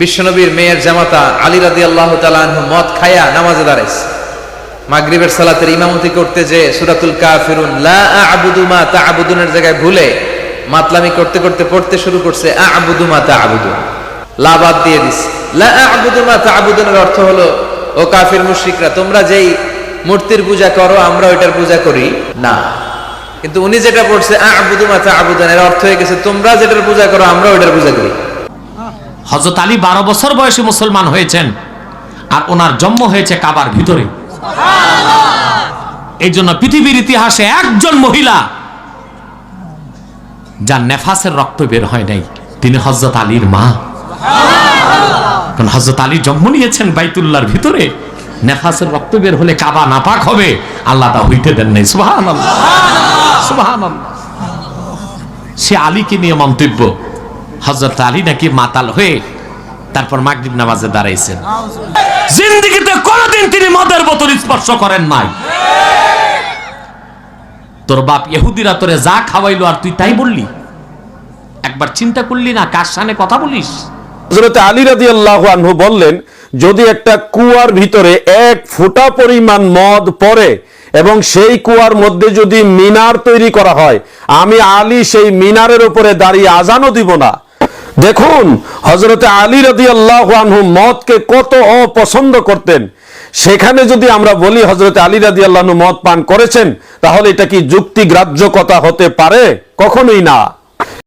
বিশ্বনবীর মেয়ের জামাতা আলী রাদি আল্লাহ তালাহ মদ খায়া নামাজে দাঁড়াইছে। মাগরিবের সালাতের ইমামতি করতে যে সুরাতুল কাফিরুন লা আবুদু তা আবুদুনের জায়গায় ভুলে মাতলামি করতে করতে পড়তে শুরু করছে, আবুদু মা তা আবুদুন লা বাদ দিয়ে দিস লা আবুদু তা আবুদুনের অর্থ হলো, ও কাফির মুশরিকরা, তোমরা যেই মূর্তির পূজা করো, আমরা ওইটার পূজা করি না। কিন্তু উনি যেটা পড়ছে আ আবুদু মা তা আবুদুন এর অর্থ হয়ে গেছে, তোমরা যেটার পূজা করো, আমরা ওইটার পূজা করি। হজরত আলী বারো বছর বয়সে মুসলমান হয়েছেন আর ওনার জন্ম হয়েছে কাবার ভিতরে। এই জন্য পৃথিবীর ইতিহাসে একজন মহিলা যার নেফাসের রক্ত বের হয় নাই তিনি হজরত আলীর মা। কারণ হজরত আলী জন্ম নিয়েছেন বাইতুল্লাহর ভিতরে। নেফাসের রক্ত বের হলে কাবা নাপাক হবে আল্লাহ তা হইতে দেন নাই। সুবাহান সে আলীকে নিয়ে মন্তব্য হজরত আলী নাকি মাতাল হয়ে তারপর মাগরিব নামাজে দাঁড়াইছেন। জিন্দিগিতে কোনোদিন তিনি মদের বোতল স্পর্শ করেন নাই। তোর বাপ ইহুদিরা তোরে যা খাওয়াইলো আর তুই তাই বললি? একবার চিন্তা করলি না, কার সামনে কথা বলিস? হজরত আলী আল্লাহ আনহু বললেন, যদি একটা কুয়ার ভিতরে এক ফোঁটা পরিমাণ মদ পড়ে এবং সেই কুয়ার মধ্যে যদি মিনার তৈরি করা হয়, আমি আলী সেই মিনারের উপরে দাঁড়িয়ে আজানও দিব না। দেখুন হজরতে আলী রাজি আল্লাহ আনহু মদকে কত অপছন্দ করতেন। সেখানে যদি আমরা বলি হজরত আলী রাজি আল্লাহ মদ পান করেছেন, তাহলে এটা কি যুক্তিগ্রাহ্য কথা হতে পারে? কখনোই না।